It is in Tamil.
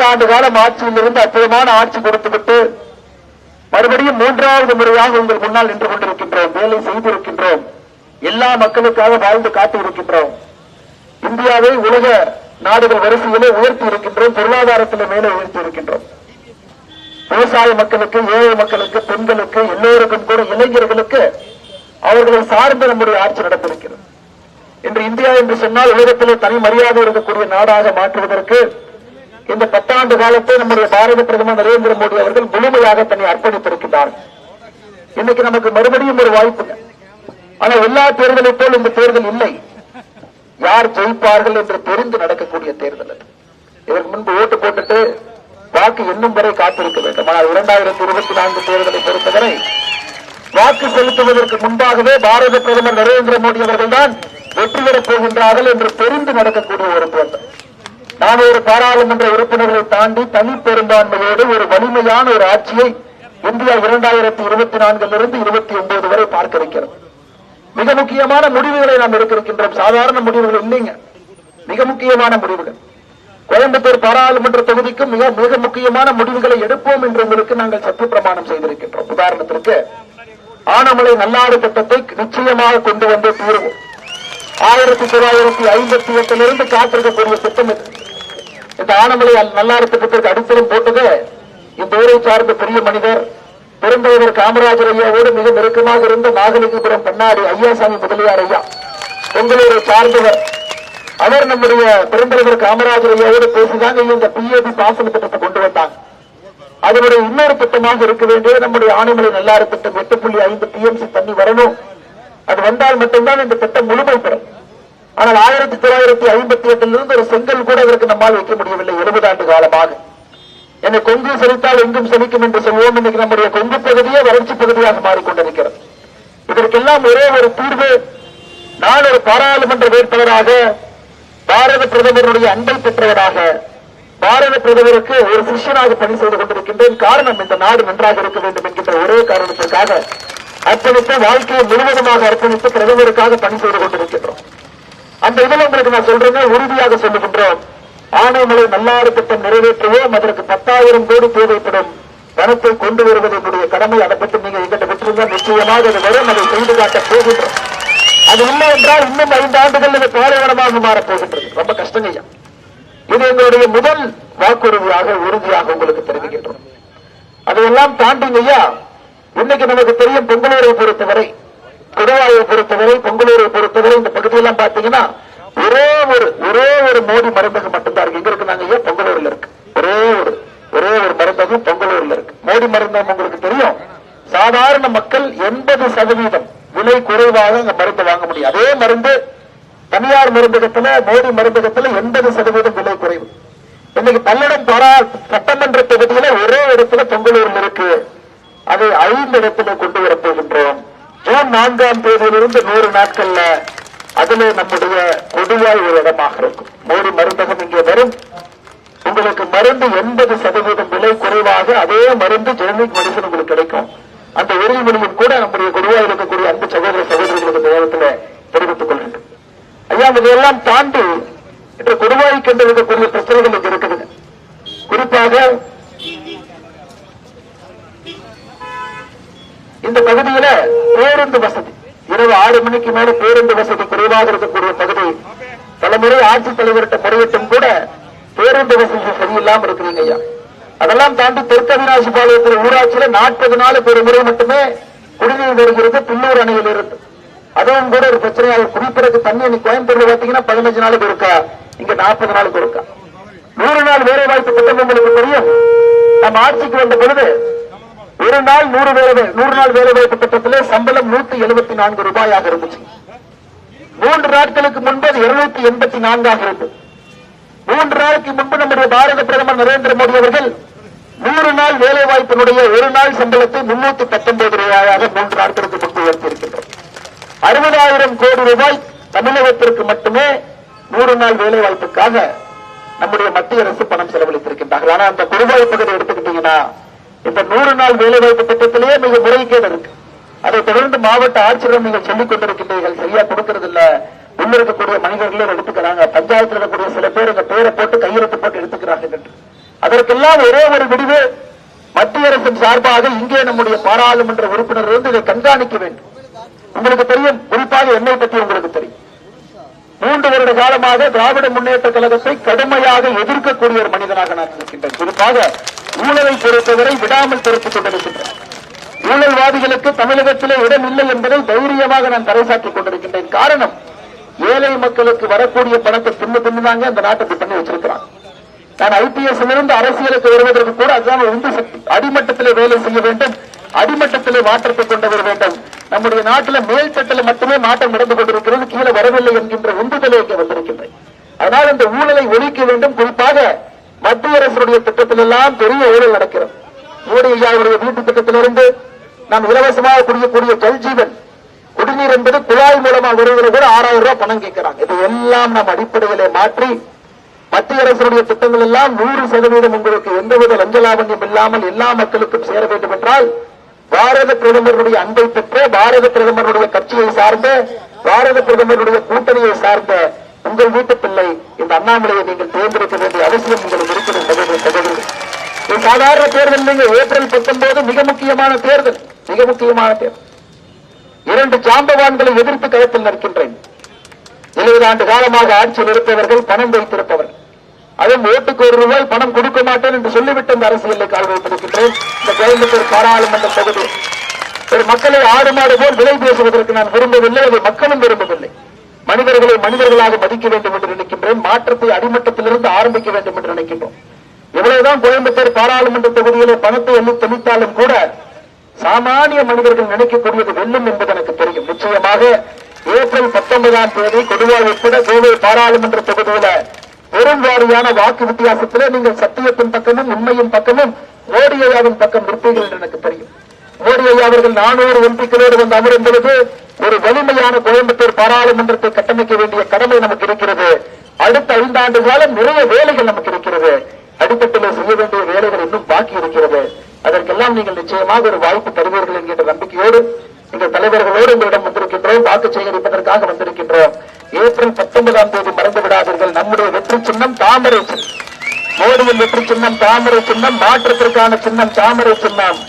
பத்தாண்டு காலம் ஆட்சியில் இருந்து அற்புதமான ஆட்சி கொடுத்துவிட்டு மறுபடியும் மூன்றாவது முறையாக உங்கள் முன்னால் நின்று கொண்டிருக்கின்றோம் வேலை செய்திருக்கின்றோம் எல்லா மக்களுக்காக வாழ்ந்து காத்து இருக்கின்றோம் இந்தியாவை உலக நாடுகள் வரிசையிலே உயர்த்தி இருக்கின்றோம் பொருளாதாரத்திலே மேலே உயர்த்தி இருக்கின்றோம். விவசாய மக்களுக்கு ஏழை மக்களுக்கு பெண்களுக்கு எல்லோருக்கும் கூட இளைஞர்களுக்கு அவர்களை சார்ந்த நம்முடைய ஆட்சி நடந்திருக்கிறது. இன்று இந்தியா என்று சொன்னால் உலகத்திலே தனி மரியாதை இருக்கக்கூடிய நாடாக மாற்றுவதற்கு இந்த பத்தாண்டு காலத்தை நம்முடைய பாரத பிரதமர் நரேந்திர மோடி அவர்கள் முழுமையாக தன்னை அர்ப்பணித்திருக்கிறார். இன்னைக்கு நமக்கு மறுபடியும் ஒரு வாய்ப்பு ஆனா எல்லா தேர்தலை போல் இந்த தேர்தல் இல்லை. யார் ஜெயிப்பார்கள் என்று தெரிந்து நடக்கக்கூடிய தேர்தல் அது. இதற்கு முன்பு ஓட்டு போட்டுட்டு வாக்கு இன்னும் வரை காத்திருக்க வேண்டும். ஆனால் இரண்டாயிரத்தி இருபத்தி நான்கு தேர்தலை பொறுத்தவரை வாக்கு செலுத்துவதற்கு முன்பாகவே பாரத பிரதமர் நரேந்திர மோடி அவர்கள்தான் வெற்றி பெறப் போகின்றார்கள் என்று தெரிந்து நடக்கக்கூடிய ஒரு தேர்தல். நானூறு பாராளுமன்ற உறுப்பினர்களை தாண்டி தனி பெரும்பான்மையோடு ஒரு வலிமையான ஒரு ஆட்சியை இந்தியா இரண்டாயிரத்தி இருபத்தி நான்கிலிருந்து இருபத்தி ஒன்பது வரை பார்க்க இருக்கிறது மிக முக்கியமான முடிவுகளை நாம் எடுத்திருக்கின்றோம். சாதாரண முடிவுகள் இல்லைங்க. மிக முக்கியமான முடிவுகள். கோயம்புத்தூர் பாராளுமன்ற தொகுதிக்கும் மிக மிக முக்கியமான முடிவுகளை எடுப்போம் என்று உங்களுக்கு நாங்கள் சத்து பிரமாணம் செய்திருக்கின்றோம். உதாரணத்திற்கு ஆனமலை நல்லாறு திட்டத்தை நிச்சயமாக கொண்டு வந்து தீர்வோம். ஆயிரத்தி தொள்ளாயிரத்தி ஐம்பத்தி எட்டிலிருந்து காத்திருக்கக்கூடிய திட்டம் இது. இந்த ஆனமலை நல்லாறு திட்டத்திற்கு அடித்தளம் போட்டது. இந்த ஊரை சார்ந்த பெரிய மனிதர் பெருந்தலைவர் காமராஜர் ஐயாவோடு மிக நெருக்கமாக இருந்த நாகலிங்கபுரம் பண்ணாடி ஐயாசாமி முதலியார் ஐயா. பெங்களூரை சார்ந்தவர். அவர் நம்முடைய பெருந்தலைவர் காமராஜர் ஐயாவோடு பேசிதாங்க இந்த பிஏபி பாசன திட்டத்தை கொண்டு வந்தாங்க. அதனுடைய இன்னொரு திட்டமாக இருக்க வேண்டியது நம்முடைய ஆனைமலை நல்லாறு திட்டம். எட்டு புள்ளி ஐந்து டிஎம்சி தண்ணி வரணும். அது வந்தால் மட்டும்தான் இந்த திட்டம் முழுமை பெறும். ஆனால் ஆயிரத்தி தொள்ளாயிரத்தி ஐம்பத்தி எட்டிலிருந்து ஒரு செங்கல் கூட இதற்கு நம்மால் வைக்க முடியவில்லை. எழுபது ஆண்டு காலமாக. என்னை கொங்கு செலுத்தால் எங்கும் செலிக்கும் என்று சொல்வோம். இன்னைக்கு நம்முடைய கொங்கு பகுதியே வறட்சி பகுதியாக மாறிக்கொண்டிருக்கிறது. இதற்கெல்லாம் ஒரே ஒரு தீர்வு. நான் ஒரு பாராளுமன்ற வேட்பாளராக பாரத பிரதமருடைய அன்பை பெற்றவராக பாரத பிரதமருக்கு ஒரு சிஷியனாக பணி செய்து கொண்டிருக்கின்றேன். காரணம் இந்த நாடு நன்றாக இருக்க வேண்டும் என்கின்ற ஒரே காரணத்திற்காக அர்ப்பணித்து வாழ்க்கையை முழுவதுமாக அர்ப்பணித்து பிரதமருக்காக பணி செய்து கொண்டிருக்கிறேன். அந்த இதில் உங்களுக்கு நான் சொல்றேங்க உறுதியாக சொல்லுகின்றோம். ஆனைமலை நல்லாறு திட்டம் நிறைவேற்றுவோம் அதற்கு பத்தாயிரம் கோடி தேவைப்படும் பணத்தை கொண்டு வருவது என்னுடைய கடமை. அதை பற்றி நீங்க எங்கிட்ட விட்டுருங்க நிச்சயமாக அது வரும். அதை செய்து காட்ட போகின்றோம். அது இல்லை என்றால் இன்னும் ஐந்து ஆண்டுகள் இது பாலைவனமாக மாறப் போகின்றது. ரொம்ப கஷ்டங்கய்யா இது எங்களுடைய முதல் வாக்குறுதியாக உறுதியாக உங்களுக்கு தெரிவிக்கின்றோம். அதையெல்லாம் தாண்டிங்கய்யா இன்னைக்கு நமக்கு தெரியும் பொங்கலூரை பொறுத்தவரை குடவாயை பொறுத்தவரை பொங்கலூரை பொறுத்தவரை இந்த பகுதியெல்லாம் பாத்தீங்கன்னா ஒரே ஒரு ஒரே ஒரு மோடி மருந்தகம் மட்டும்தான் இருக்கு. எங்க இருக்கு நாங்க? ஐயா பொங்கலூர்ல இருக்கு? ஒரே ஒரு ஒரே ஒரு மருந்தகம் பொங்கலூர்ல இருக்கு. மோடி மருந்தகம் உங்களுக்கு தெரியும். சாதாரண மக்கள் எண்பது சதவீதம் விலை குறைவாக அங்க மருந்து வாங்க முடியும். அதே மருந்து தனியார் மருந்தகத்துல மோடி மருந்தகத்துல எண்பது சதவீதம் விலை குறைவு. இன்னைக்கு பல்லடம் பாரா சட்டமன்ற தொகுதியில ஒரே இடத்துல பொங்கலூர்ல இருக்கு. அதை ஐந்து இடத்துல கொண்டு வரப்போகின்றோம் நான்காம் தேதியிலிருந்து நூறு நாட்கள்ல அதுல நம்முடைய கொடுவாய் ஒரு இடமாக இருக்கும்? மோடி மருந்தகம் இங்கே வரும். உங்களுக்கு மருந்து எண்பது சதவீதம் விலை குறைவாக அதே மருந்து ஜெனரிக் மெடிசன் உங்களுக்கு கிடைக்கும். அந்த உறுதிமொழியும் கூட நம்முடைய குருவாக இருக்கக்கூடிய அன்பு சகோதர சகோதரிகளுக்கு இந்த நேரத்தில் தெரிவித்துக் கொள்கின்றோம் ஐயா இதையெல்லாம் தாண்டி இன்று குருவாய்க்கு இருக்கக்கூடிய பிரச்சனைகள் இங்க இருக்குதுங்க குறிப்பாக இந்த பகுதியில பேருந்து வசதி. இரவு ஆறு மணிக்கு மேல பேருந்து வசதி குறைவாக இருக்கக்கூடிய பகுதி. பலமுறை ஆட்சித் தலைவர்கிட்ட முறையிட்டும் கூட பேருந்து வசதி சரியில்லாம இருக்கிறீங்க ஐயா. அதெல்லாம் தாண்டி தெற்கு அவினாசி பாளையத்தில் ஊராட்சியில நாற்பது நாளுக்கு ஒரு முறை மட்டுமே குடிநீர் வருகிறது பின்னூர் அணையில் இருந்து. அதுவும் கூட ஒரு பிரச்சனையாக குடிப்பிறகு தண்ணி இன்னைக்கு கோயம்புத்தூர்ல பாத்தீங்கன்னா பதினஞ்சு நாளுக்கு இருக்கா? இங்க நாற்பது நாளுக்கு இருக்கா? நூறு நாள் வேலை வாய்ப்பு திட்டம் உங்களுக்கு தெரியும் நம்ம ஆட்சிக்கு வந்த பொழுது ஒரு நாள் நூறு வேலை நூறு நாள் வேலை வாய்ப்பு திட்டத்திலே சம்பளம் நூத்தி எழுபத்தி நான்கு ரூபாயாக இருந்துச்சு. மூன்று நாட்களுக்கு முன்பு இருநூத்தி எண்பத்தி நான்காக இருந்தது மூன்று நாளுக்கு முன்பு நம்முடைய பாரத பிரதமர் நரேந்திர மோடி அவர்கள் நூறு நாள் வேலை வாய்ப்பினுடைய ஒரு நாள் சம்பளத்தை முன்னூத்தி பத்தொன்பது ரூபாயாக மூன்று நாட்களுக்கு முன்பு உயர்த்தியிருக்கின்றோம் அறுபதாயிரம் கோடி ரூபாய் தமிழகத்திற்கு மட்டுமே நூறு நாள் வேலை வாய்ப்புக்காக நம்முடைய மத்திய அரசு பணம் செலவழித்திருக்கின்றார்கள். ஆனா அந்த குறுவாய் எடுத்துக்கிட்டீங்கன்னா இந்த நூறு நாள் வேலைவாய்ப்பு திட்டத்திலேயே மிக முறைகேடு இருக்கு. அதை தொடர்ந்து மாவட்ட ஆட்சியரும் நீங்கள் சொல்லிக் கொண்டிருக்கின்றீர்கள். சரியா கொடுக்கறது இல்ல. உள்ள இருக்கக்கூடிய மனிதர்களும் எடுத்துக்கிறாங்க. பஞ்சாயத்துல இருக்கக்கூடிய சில பேர் இந்த பேரை போட்டு கையெழுத்து போட்டு எடுத்துக்கிறாங்க என்று. அதற்கெல்லாம் ஒரே ஒரு விடிவு மத்திய அரசின் சார்பாக இங்கே நம்முடைய பாராளுமன்ற உறுப்பினர் இருந்து இதை கண்காணிக்க வேண்டும். உங்களுக்கு தெரியும் குறிப்பாக என்னை பற்றி உங்களுக்கு தெரியும். மூன்று வருட காலமாக திராவிட முன்னேற்ற கழகத்தை கடுமையாக எதிர்க்கக்கூடிய ஒரு மனிதனாக நான் இருக்கின்றேன். குறிப்பாக ஊழலை பொறுத்தவரை விடாமல் பொறுத்துக் கொண்டிருக்கின்றேன். ஊழல்வாதிகளுக்கு தமிழகத்திலே இடம் இல்லை என்பதை தைரியமாக நான் பறைசாற்றிக் கொண்டிருக்கின்றேன். காரணம் ஏழை மக்களுக்கு வரக்கூடிய பணத்தை பின்னு பின்னுதாங்க அந்த நாட்டை பண்ணி வச்சிருக்கிறான் நான் ஐபிஎஸ் இருந்து அரசியலுக்கு வருவதற்கு கூட அதுதான் உந்து சக்தி. அடிமட்டத்திலே வேலை செய்ய வேண்டும் அடிமட்டத்திலே மாற்றத்தை கொண்டு வர வேண்டும். நம்முடைய நாட்டில் மேல்தட்டில் மட்டுமே மாற்றம் நடந்து கொண்டிருக்கிறது கீழே வரவில்லை என்கின்ற உந்துதலை வந்திருக்கின்றேன் அதனால் இந்த ஊழலை ஒழிக்க வேண்டும். குறிப்பாக மத்திய அரசுடைய திட்டத்தில் எல்லாம் பெரிய ஊழல் நடக்கிறது. மோடி ஐயாவுடைய வீட்டு திட்டத்திலிருந்து நாம் இலவசமாக குடிக்கக்கூடிய ஜல்ஜீவன் குடிநீர் என்பது குழாய் மூலமா வருவது கூட ஆறாயிரம் ரூபாய் பணம் கேட்கிறாங்க. இது எல்லாம் நம் அடிப்படையிலே மாற்றி மத்திய அரசுடைய திட்டங்கள் எல்லாம் நூறு சதவீதம் உங்களுக்கு எந்தவித லஞ்ச லாபண்யம் இல்லாமல் எல்லா மக்களுக்கும் சேர வேண்டும் என்றால் பாரத பிரதமருடைய அன்பை பெற்ற பாரத பிரதமருடைய கட்சியை சார்ந்த பாரத பிரதமருடைய கூட்டணியை சார்ந்த உங்கள் வீட்டு பிள்ளை இந்த அண்ணாமலையை நீங்கள் தேர்ந்தெடுக்க வேண்டிய அவசியம் உங்களுக்கு இருக்கிறது சகோதர சகோதரி இது சாதாரண தேர்தல் இல்லைங்க ஏப்ரல் பத்தொன்பது மிக முக்கியமான தேர்தல் மிக முக்கியமான தேர்தல். இரண்டு ஜாம்பவான்களை எதிர்த்து களத்தில் நிற்கின்றேன். எழுபது ஆண்டு காலமாக ஆட்சியில் இருப்பவர்கள் பணம் வைத்திருப்பவர்கள். அதுவும் ஓட்டுக்கு ஒரு ரூபாய் பணம் கொடுக்க மாட்டேன் என்று சொல்லிவிட்டு இந்த அரசியலை கால் வைத்திருக்கின்றேன் இந்த கோயம்புத்தூர் பாராளுமன்ற தொகுதி. ஒரு மக்களை ஆடு மாடு போல் விலை பேசுவதற்கு நான் விரும்பவில்லை அதை மக்களும் விரும்பவில்லை. மனிதர்களை மனிதர்களாக மதிக்க வேண்டும் என்று நினைக்கின்றேன். மாற்றத்தை அடிமட்டத்திலிருந்து ஆரம்பிக்க வேண்டும் என்று நினைக்கின்றோம். எவ்வளவுதான் கோயம்புத்தூர் பாராளுமன்ற தொகுதியிலே பணத்தை எண்ணி தெளித்தாலும் கூட சாமானிய மனிதர்கள் நினைக்கக்கூடியது வெல்லும் என்பது எனக்கு தெரியும். நிச்சயமாக ஏப்ரல் பத்தொன்பதாம் தேதி கொடுவாய் உட்பட கோவை பாராளுமன்ற தொகுதியில பெரும் வாரியான வாக்கு வித்தியாசத்திலே நீங்கள் சத்தியத்தின் பக்கமும் உண்மையின் பக்கமும் மோடி ஐயாவின் பக்கம் நிற்பீர்கள் என்று எனக்கு தெரியும். மோடி ஐயா அவர்கள் நானூறு எம்பிக்களோடு வந்து அமரும் பொழுது ஒரு வலிமையான கோயம்புத்தூர் பாராளுமன்றத்தை கட்டமைக்க வேண்டிய கடமை நமக்கு இருக்கிறது. அடுத்த ஐந்தாண்டு காலம் நிறைய வேலைகள் நமக்கு இருக்கிறது. அடித்தட்டில் செய்ய வேண்டிய வேலைகள் இன்னும் பாக்கி இருக்கிறது. அதற்கெல்லாம் நீங்கள் நிச்சயமாக ஒரு வாய்ப்பு தருவீர்கள் என்கின்ற நம்பிக்கையோடு எங்கள் தலைவர்களோடு உங்களிடம் வந்திருக்கின்றோம். வாக்கு சேகரிப்பதற்காக வந்திருக்கின்றோம். ஏப்ரல் பத்தொன்பதாம் தேதி மறந்து விடாதீர்கள். நம்முடைய வெற்றி சின்னம் தாமரை சின்னம். மோடியின் வெற்றி சின்னம் தாமரை சின்னம் மாற்றத்திற்கான சின்னம் தாமரை சின்னம்.